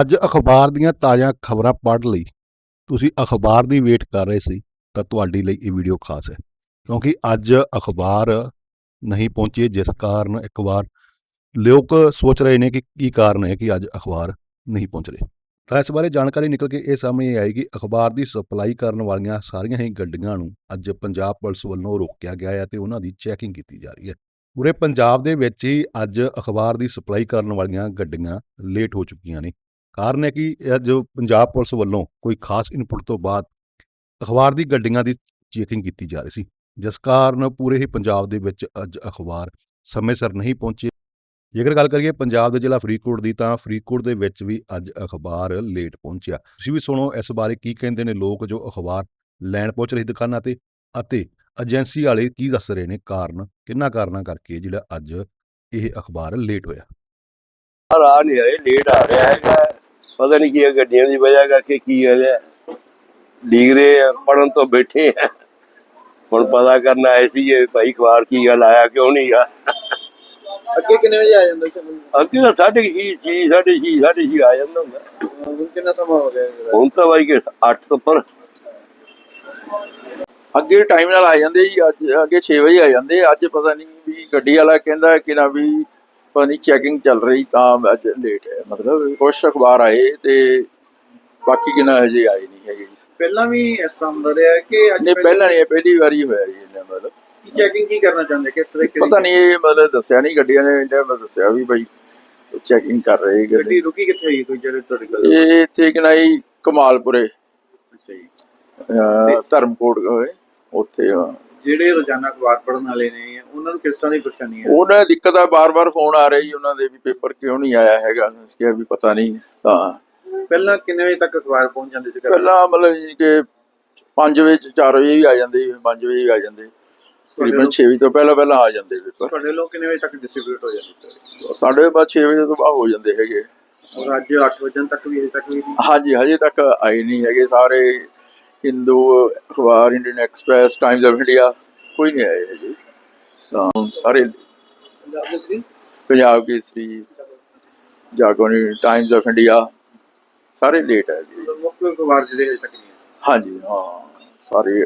ਅੱਜ ਅਖਬਾਰ ਦੀਆਂ ਤਾਜ਼ਾ ਖਬਰਾਂ ਪੜ੍ਹ ਲਈ। ਤੁਸੀਂ ਅਖਬਾਰ ਦੀ ਵੇਟ ਕਰ ਰਹੇ ਸੀ, ਤਾਂ ਤੁਹਾਡੇ ਲਈ ਇਹ ਵੀਡੀਓ ਖਾਸ ਹੈ। ਕਿਉਂਕਿ ਅੱਜ ਅਖਬਾਰ ਨਹੀਂ ਪਹੁੰਚੇ, ਜਿਸ ਕਾਰਨ ਇੱਕ ਵਾਰ ਲੋਕ ਸੋਚ ਰਹੇ ਨੇ ਕਿ ਕੀ ਕਾਰਨ ਹੈ ਕਿ ਅੱਜ ਅਖਬਾਰ ਨਹੀਂ ਪਹੁੰਚ ਰਹੇ। ਤਾਂ ਇਸ ਬਾਰੇ ਜਾਣਕਾਰੀ ਨਿਕਲ ਕੇ ਇਹ ਸਾਹਮਣੇ ਆਈ ਕਿ ਅਖਬਾਰ ਦੀ ਸਪਲਾਈ ਕਰਨ ਵਾਲੀਆਂ ਸਾਰੀਆਂ ਹੀ ਗੱਡੀਆਂ ਨੂੰ ਅੱਜ ਪੰਜਾਬ ਪੁਲਿਸ ਵੱਲੋਂ ਰੋਕਿਆ ਗਿਆ ਹੈ ਤੇ ਉਹਨਾਂ ਦੀ ਚੈਕਿੰਗ ਕੀਤੀ ਜਾ ਰਹੀ ਹੈ। ਪੂਰੇ ਪੰਜਾਬ ਦੇ ਵਿੱਚ ਹੀ ਅੱਜ ਅਖਬਾਰ ਦੀ ਸਪਲਾਈ ਕਰਨ ਵਾਲੀਆਂ ਗੱਡੀਆਂ ਲੇਟ ਹੋ ਚੁੱਕੀਆਂ ਨੇ। ਕਾਰਨ ਹੈ ਕਿ ਅੱਜ ਪੰਜਾਬ ਪੁਲਿਸ ਵੱਲੋਂ ਕੋਈ ਖਾਸ ਇਨਪੁਟ ਤੋਂ ਬਾਅਦ ਅਖਬਾਰ ਦੀ ਗੱਡੀਆਂ ਦੀ ਚੈਕਿੰਗ ਕੀਤੀ ਜਾ ਰਹੀ ਸੀ, ਜਿਸ ਕਾਰਨ ਪੂਰੇ ਹੀ ਪੰਜਾਬ ਦੇ ਵਿੱਚ ਅੱਜ ਅਖਬਾਰ ਸਮੇਂ ਸਿਰ ਨਹੀਂ ਪਹੁੰਚੇ। ਜੇਕਰ ਗੱਲ ਕਰੀਏ ਪੰਜਾਬ ਦੇ ਜ਼ਿਲ੍ਹਾ ਫਰੀਦਕੋਟ ਦੀ ਤਾਂ ਫਰੀਦਕੋਟ ਦੇ ਵਿੱਚ ਵੀ ਅੱਜ ਅਖਬਾਰ ਲੇਟ ਪਹੁੰਚਿਆ। ਤੁਸੀਂ ਵੀ ਸੁਣੋ ਇਸ ਬਾਰੇ ਕੀ ਕਹਿੰਦੇ ਨੇ ਲੋਕ ਜੋ ਅਖਬਾਰ ਲੈਣ ਪਹੁੰਚ ਰਹੇ ਦੁਕਾਨਾਂ ਤੇ ਅਤੇ ਏਜੰਸੀ ਵਾਲੇ ਕੀ ਦੱਸ ਰਹੇ ਨੇ ਕਾਰਨ, ਕਿੰਨਾ ਕਾਰਨਾਂ ਕਰਕੇ ਜਿਹੜਾ ਅੱਜ ਇਹ ਅਖਬਾਰ ਲੇਟ ਹੋਇਆ? ਰਾਹ ਨਹੀਂ ਆਏ ਲੇਟ ਆ ਰਿਹਾ ਹੈਗਾ। ਪਤਾ ਨਹੀਂ ਕੀ ਹੈ, ਗੱਡੀਆਂ ਦੀ ਵਜ੍ਹਾ ਕਰਕੇ ਕੀ ਹੈਗਾ ਡੀਗ ਰਹੇ ਆ ਪੜਨ ਤੋਂ ਬੈਠੇ ਆ। ਹੁਣ ਪਤਾ ਕਰਨ ਆਏ ਸੀ ਇਹ ਭਾਈ ਅਖਬਾਰ ਕੀ ਗੱਲ ਆਇਆ ਕਿਉਂ ਨਹੀਂ ਆ। ਅੱਗੇ ਕਿੰਨੇ ਵਜੇ ਆ ਜਾਂਦਾ ਸੀ ਅੱਗੇ ਤਾਂ ਸਾਢੇ ਛੇ ਛੇ ਸਾਢੇ ਛੇ ਸਾਢੇ ਛੇ ਆ ਜਾਂਦਾ ਹੁੰਦਾ। ਹੁਣ ਕਿੰਨਾ ਸਮਾਂ ਹੋ ਗਿਆ? ਹੁਣ ਤਾਂ ਬਾਈ ਕੇ 8 ਤੋਂ ਪਰ ਅੱਗੇ ਟਾਈਮ ਨਾਲ ਆ ਜਾਂਦੇ ਜੀ ਅੱਜ ਅੱਗੇ 6 ਵਜੇ ਆ ਜਾਂਦੇ ਅੱਜ ਪਤਾ ਨਹੀਂ ਵੀ ਗੱਡੀ ਵਾਲਾ ਕਹਿੰਦਾ ਕਿ ਨਾ ਵੀ ਨਹੀਂ ਚੈਕਿੰਗ ਚੱਲ ਰਹੀ ਤਾਂ ਅੱਜ ਲੇਟ ਹੈ ਮਤਲਬ ਕੁਛ ਅਖਬਾਰ ਆਏ ਤੇ ਬਾਕੀ ਕਿਨਾ ਹਜੇ ਆਏ ਨਹੀਂ ਹੈਗੇ। ਜੀ ਪਹਿਲਾਂ ਵੀ ਇਸ ਤਰ੍ਹਾਂ ਹੁੰਦਾ ਰਿਹਾ ਕਿ ਅੱਜ ਨਹੀਂ ਪਹਿਲਾਂ ਨਹੀਂ ਇਹ ਪਹਿਲੀ ਵਾਰੀ ਹੋਇਆ ਜੀ ਇਹਨਾਂ ਮਤਲਬ। ਚੈਕਿੰਗ ਕੀ ਕਰਨਾ ਚਾਹੁੰਦੇ ਕਿਸ ਤਰੀਕੇ ਪਤਾ ਨਹੀਂ ਇਹ ਮਤਲਬ ਦੱਸਿਆ ਨਹੀਂ ਗੱਡੀਆਂ ਨੇ ਇਹਨਾਂ ਮੈਂ ਦੱਸਿਆ ਵੀ ਭਾਈ ਚੈਕਿੰਗ ਕਰ ਰਹੇ ਗੱਡੀ ਗੱਡੀ ਰੁਕੀ ਕਿੱਥੇ ਹੋਈ ਕੋਈ ਜਿਹੜੇ ਤੁਹਾਡੇ ਕੋਲ? ਇਹ ਇੱਥੇ ਕਿ ਨਾ ਜੀ ਕਮਾਲਪੁਰੇ। ਅੱਛਾ ਜੀ। ਧਰਮਕੋਟ ਹੋਏ ਉੱਥੇ ਆ ਜਿਹੜੇ ਰੋਜ਼ਾਨਾ ਅਖਬਾਰ ਪੜ੍ਹਨ ਵਾਲੇ ਨੇ ਉਹਨਾਂ ਨੂੰ ਕਿਸ ਤਰ੍ਹਾਂ ਦੀ ਪਰੇਸ਼ਾਨੀ ਹੈ? ਉਹਨਾਂ ਦੀ ਦਿੱਕਤ ਆ ਬਾਰ-ਬਾਰ ਫੋਨ ਆ ਰਹੀ ਉਹਨਾਂ ਦੇ ਵੀ ਪੇਪਰ ਕਿਉਂ ਨਹੀਂ ਆਇਆ ਹੈਗਾ? ਇਸ ਕੇ ਵੀ ਪਤਾ ਨਹੀਂ ਤਾਂ ਪਹਿਲਾਂ ਕਿੰਨੇ ਵਜੇ ਤੱਕ ਅਖਬਾਰ ਪਹੁੰਚ ਜਾਂਦੇ ਸੀ? ਪਹਿਲਾਂ ਮਤਲਬ ਜੀ ਕਿ 5 ਵਜੇ 4 ਵਜੇ ਵੀ ਆ ਜਾਂਦੇ 5 ਵਜੇ ਵੀ ਆ ਜਾਂਦੇ। ਤਕਰੀਬਨ 6 ਵਜੇ ਤੋਂ ਪਹਿਲਾਂ ਪਹਿਲਾਂ ਆ ਜਾਂਦੇ ਪੇਪਰ। ਤੁਹਾਡੇ ਲੋਕ ਕਿੰਨੇ ਵਜੇ ਤੱਕ ਡਿਸਟ੍ਰੀਬਿਊਟ ਹੋ ਜਾਂਦੇ ਸਾਡੇ ਬਾਅਦ 6 ਵਜੇ ਤੋਂ ਬਾਅਦ ਹੋ ਜਾਂਦੇ ਹੈਗੇ। ਔਰ ਅੱਜ 8 ਵਜੇ ਤੱਕ ਵੀ ਅਜੇ ਤੱਕ ਵੀ ਹਾਂਜੀ ਹਜੇ ਤੱਕ ਆਏ ਨਹੀਂ ਹੈਗੇ ਸਾਰੇ। ਹਿੰਦੂ ਅਖਬਾਰ Indian Express Times of India ਕੋਈ ਨਹੀਂ ਆਏ ਹੈਗੇ ਤਾਂ ਸਾਰੇ ਪੰਜਾਬ ਕੇਸਰੀ ਜਾਗੋਨੀ ਟਾਈਮਜ਼ ਆਫ ਇੰਡੀਆ ਸਾਰੇ ਲੇਟ ਹੈ ਜੀ ਮੁੱਖ ਅਖਬਾਰ ਜਿਹੜੇ ਅਜੇ ਤੱਕ ਨਹੀਂ ਆਏ। ਹਾਂਜੀ ਹਾਂ ਸਾਰੇ